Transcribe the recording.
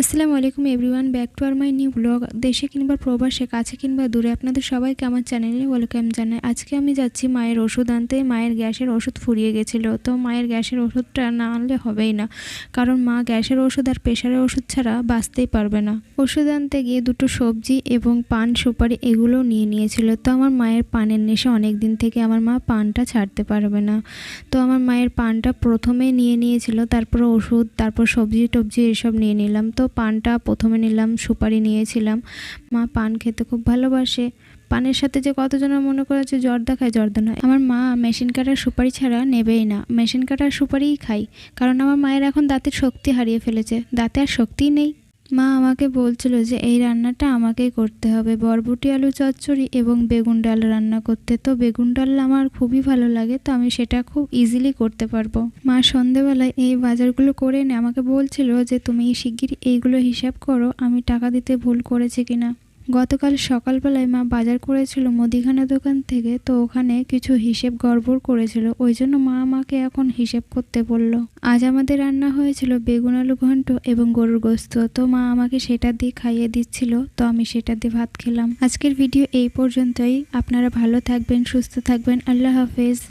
আসসালামু আলাইকুম everyone, back to R my new blog, দেশে কিংবা প্রবাসে, কাছে কিংবা দূরে। আপনাদের সবাইকে আমার চ্যানেলে ওয়েলকাম জানাই। আজকে আমি যাচ্ছি মায়ের ওষুধ আনতে। মায়ের গ্যাসের ওষুধ ফুরিয়ে গেছিল। তো মায়ের গ্যাসের ওষুধটা না আনলে হবেই না। কারণ মা গ্যাসের ওষুধ আর প্রেশারের ওষুধ ছাড়া বাঁচতেই পারবে না। ওষুধ আনতে গিয়ে দুটো সবজি এবং পান, সুপারি এগুলো নিয়ে নিয়েছিল। তো আমার মায়ের পানের নেশা অনেক দিন থেকে আমার মা পানটা ছাড়তে পারবে না। তো আমার মায়ের পানটা প্রথমে নিয়ে নিয়েছিল, তারপর ওষুধ, তারপর সবজি টবজি এসব নিয়ে নিলাম। তো পানটা প্রথমে নিলাম, সুপারি নিয়েছিলাম। মা পান খেতে খুব ভালোবাসে। পানের সাথে যে কতজনের মনে করে যে জর্দা খায়, জর্দা নয়। আমার মা মেশিন কাটার সুপারি ছাড়া নেবেই না। মেশিন কাটার সুপারিই খাই। কারণ আমার মায়ের এখন দাঁতের শক্তি হারিয়ে ফেলেছে। দাঁতে আর শক্তিই নেই। মা আমাকে বলছিল যে, এই রান্নাটা আমাকেই করতে হবে। বরবটি, আলু, চচ্চড়ি এবং বেগুন ডাল রান্না করতে। তো বেগুন ডাল আমার খুবই ভালো লাগে, তো আমি সেটা খুব ইজিলি করতে পারব। মা সন্ধেবেলায় এই বাজারগুলো করে এনে আমাকে বলছিল যে, তুমি শিগগিরই এইগুলো হিসাব করো, আমি টাকা দিতে ভুল করেছি কিনা? গতকাল সকালবেলায় মা বাজার করেছিল মুদিখানা দোকান থেকে, তো ওখানে কিছু হিসেব গড়বড় করেছিল। ওই জন্য মা আমাকে এখন হিসেব করতে বলল। আজ আমাদের রান্না হয়েছিল বেগুন, আলু ঘন্ট এবং গরুর গোস্ত। তো মা আমাকে সেটা দিয়ে খাইয়ে দিচ্ছিল, তো আমি সেটা দিয়ে ভাত খেলাম। আজকের ভিডিও এই পর্যন্তই। আপনারা ভালো থাকবেন, সুস্থ থাকবেন। আল্লাহ হাফেজ।